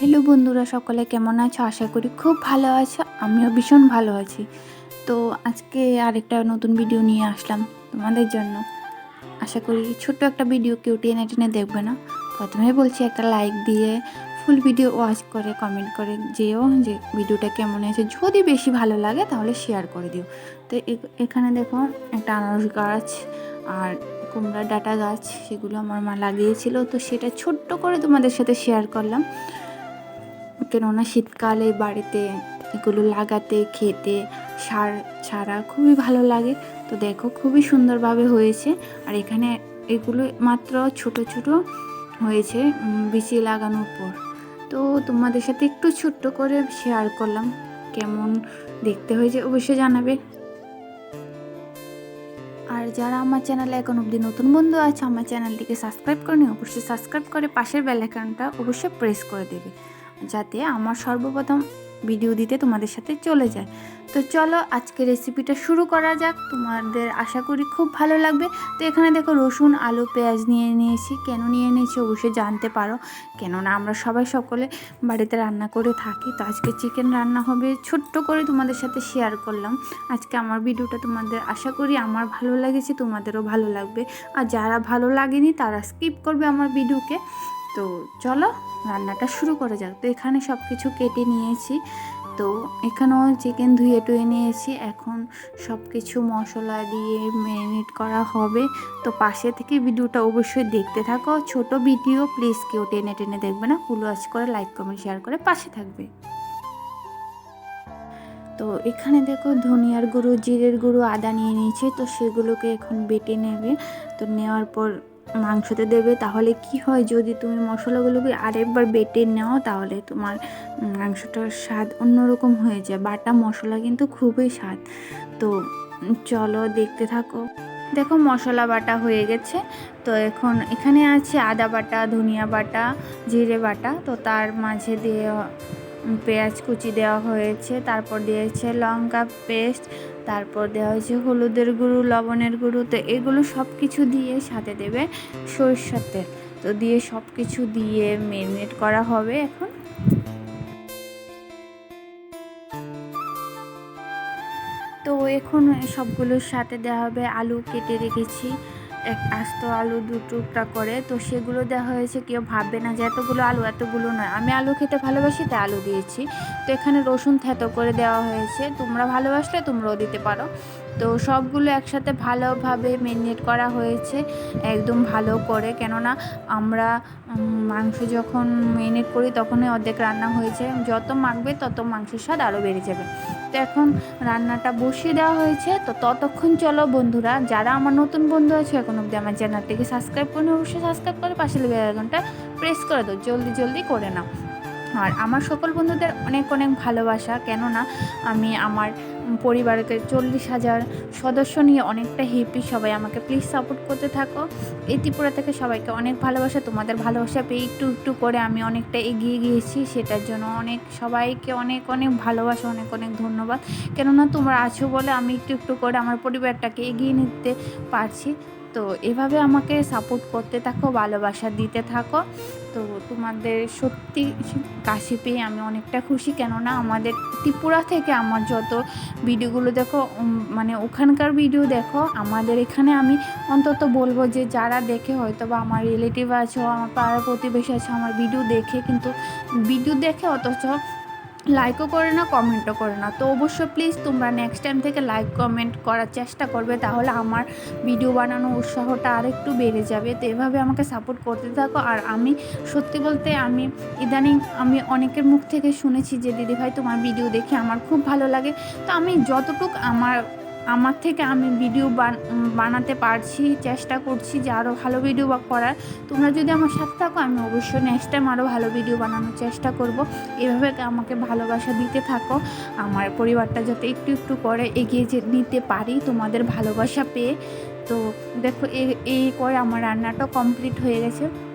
Hello বন্ধুরা, সকলে কেমন আছো? আশা করি খুব ভালো আছো, আমিও ভীষণ ভালো আছি। তো আজকে আরেকটা নতুন ভিডিও নিয়ে আসলাম তোমাদের জন্য। আশা করি ছোট্ট একটা ভিডিও কেউ টেনে টেনে দেখবে না। প্রথমে বলছি, একটা লাইক দিয়ে ফুল ভিডিও ওয়াচ করে কমেন্ট করে যেও যে ভিডিওটা কেমন হয়েছে। যদি বেশি ভালো লাগে তাহলে শেয়ার করে দিও। তো এখানে দেখো একটা আনারস গাছ আর কুমড়া ডাটা গাছ, সেগুলো আমার মা লাগিয়েছিল। তো সেটা ছোট্ট করে তোমাদের সাথে শেয়ার করলাম। কেননা শীতকালে বাড়িতে এগুলো লাগাতে, খেতে, সার ছাড়া খুবই ভালো লাগে। তো দেখো খুবই সুন্দরভাবে হয়েছে। আর এখানে এগুলো মাত্র ছোট ছোট হয়েছে বিচি লাগানোর পর। তো তোমাদের সাথে একটু ছোট্ট করে শেয়ার করলাম। কেমন দেখতে হয়েছে অবশ্যই জানাবে। আর যারা আমার চ্যানেলে এখন অবধি নতুন বন্ধু আছে, আমার চ্যানেলটিকে সাবস্ক্রাইব করে নিও। অবশ্যই সাবস্ক্রাইব করে পাশের বেল আইকনটা অবশ্যই প্রেস করে দেবে। যাতে আমার সর্বপ্রথম ভিডিও দিতে তোমাদের সাথে চলে যায়। তো চলো আজকে রেসিপিটা শুরু করা যাক। তোমাদের আশা করি খুব ভালো লাগবে। তো এখানে দেখো রসুন, আলু, পেঁয়াজ নিয়ে নিয়েছি। কেন নিয়ে নিয়েছি অবশ্যই জানতে পারো। কেননা আমরা সবাই সকলে বাড়িতে রান্না করে থাকি। তো আজকে চিকেন রান্না হবে ছোট্ট করে তোমাদের সাথে শেয়ার করলাম। আজকে আমার ভিডিওটা তোমাদের আশা করি আমার ভালো লেগেছে, তোমাদেরও ভালো লাগবে। আর যারা ভালো লাগেনি তারা স্কিপ করবে আমার ভিডিওকে তো চলো, রান্নাটা শুরু করা যাক। তো এখানে সব কিছু কেটে নিয়েছি। তো এখানেও চিকেন ধুয়ে টুয়ে নিয়েছি। এখন সব কিছু মশলা দিয়ে ম্যারিনেট করা হবে। তো পাশে থেকে ভিডিওটা অবশ্যই দেখতে থাকো। ছোট ভিডিও প্লিজ কেউ টেনে টেনে দেখবে না। ফুল ওয়াচ করে লাইক কমেন্ট শেয়ার করে পাশে থাকবে। তো এখানে দেখো ধনিয়ার গুঁড়ো, জিরের গুঁড়ো আদা নিয়ে নিয়েছে। তো সেগুলোকে এখন বেটে নেবে। তো নেওয়ার পর মাংসতে দেবে, তাহলে কি হয় যদি তুমি মশলাগুলোকে আরেকবার বেটে নাও, তাহলে তোমার মাংসটার স্বাদ অন্যরকম হয়ে যায়। বাটা মশলা কিন্তু খুবই স্বাদ। তো চলো দেখতে থাকো। দেখো মশলা বাটা হয়ে গেছে। তো এখন এখানে আছে আদা বাটা, ধনিয়া বাটা, জিরে বাটা। তো তার মাঝে দিয়ে পেঁয়াজ কুচি দেওয়া হয়েছে, তারপর দিয়েছে লঙ্কা পেস্ট, তারপর দেওয়া হয়েছে হলুদের গুঁড়ো, লবণের গুঁড়ো, তো এগুলো সব কিছু দিয়ে সাথে দেবে সরিষার তেল। তো দিয়ে সব কিছু দিয়ে ম্যারিনেট করা হবে এখন। তো এখন সবগুলোর সাথে দেওয়া হবে আলু কেটে রেখেছি। এক আস্ত আলু দু টুকরা করে, তো সেগুলো দেওয়া হয়েছে কেউ ভাববে না যে এতগুলো আলু এতগুলো নয়। আমি আলু খেতে ভালোবাসি, তাই আলু দিয়েছি। তো এখানে রসুন থেতো করে দেওয়া হয়েছে। তোমরা ভালোবাসলে তোমরাও দিতে পারো। তো সবগুলো একসাথে ভালোভাবে ম্যারিনেট করা হয়েছে, একদম ভালো করে। কেননা আমরা মাংস যখন ম্যারিনেট করি তখনই অর্ধেক রান্না হয়েছে যত মাখবে তত মাংসের স্বাদ আরও বেড়ে যাবে। তো এখন রান্নাটা বসিয়ে দেওয়া হয়েছে। তো ততক্ষণ চলো বন্ধুরা, যারা আমার নতুন বন্ধু আছে এখন অবধি আমার চ্যানেলটিকে সাবস্ক্রাইব করে অবশ্যই সাবস্ক্রাইব করে পাশে বেল আইকনটা প্রেস করে দাও। জলদি জলদি করে নাও। আর আমার সকল বন্ধুদের অনেক অনেক ভালোবাসা, কেননা আমি আমার পরিবারকে চল্লিশ হাজার সদস্য নিয়ে অনেকটা হ্যাপি সবাই আমাকে প্লিজ সাপোর্ট করতে থাকো। এই ত্রিপুরা থেকে সবাইকে অনেক ভালোবাসা, তোমাদের ভালোবাসা পেয়ে একটু একটু করে আমি অনেকটা এগিয়ে গিয়েছি, সেটার জন্য অনেক সবাইকে অনেক অনেক ভালোবাসা, অনেক অনেক ধন্যবাদ। কেননা তোমরা আছো বলে আমি একটু একটু করে আমার পরিবারটাকে এগিয়ে নিতে পারছি। তো এভাবে আমাকে সাপোর্ট করতে থাকো, ভালোবাসা দিতে থাকো। তো তোমাদের সত্যি কাশি পেয়ে আমি অনেকটা খুশি। কেননা আমাদের ত্রিপুরা থেকে আমার যত ভিডিওগুলো দেখো মানে ওখানকার ভিডিও দেখো, আমাদের এখানে আমি অন্তত বলব যে যারা দেখে হয়তো বা আমার রিলেটিভ আছে, আমার পাড়ার প্রতিবেশী আছে, আমার ভিডিও দেখে, কিন্তু ভিডিও দেখে অথচ লাইকও করে না কমেন্টও করে না তো অবশ্য প্লিজ তোমরা নেক্সট টাইম থেকে লাইক কমেন্ট করার চেষ্টা করবে, তাহলে আমার ভিডিও বানানোর উৎসাহটা আর একটু বেড়ে যাবে। তো এভাবে আমাকে সাপোর্ট করতে থাকো। আর আমি সত্যি বলতে আমি ইদানিং আমি অনেকের মুখ থেকে শুনেছি যে দিদি ভাই তোমার ভিডিও দেখে আমার খুব ভালো লাগে। তো আমি যতটুক আমার আমার থেকে আমি ভিডিও বান- বানাতে পারছি, চেষ্টা করছি যে আরও ভালো ভিডিও বা- করার। তোমরা যদি আমার সাথে থাকো, আমি অবশ্যই নেক্সট টাইম আরও ভালো ভিডিও বানানোর চেষ্টা করব। এভাবে আমাকে ভালোবাসা দিতে থাকো। আমার পরিবারটা যাতে একটু একটু করে এগিয়ে যে, নিতে পারি তোমাদের ভালোবাসা পেয়ে। তো দেখো এই করে আমার রান্নাটা কমপ্লিট হয়ে গেছে।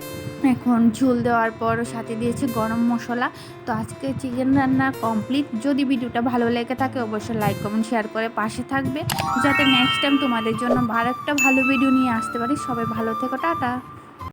এখন ঝোল দেওয়ার পর সাথে দিয়েছি গরম মশলা। তো আজকে চিকেন রান্না কমপ্লিট যদি ভিডিওটা ভালো লেগে থাকে, অবশ্যই লাইক কমেন্ট শেয়ার করে পাশে থাকবে। যাতে নেক্সট টাইম তোমাদের জন্য আর একটা ভালো ভিডিও নিয়ে আসতে পারি। সবাই ভালো থেকো, টাটা।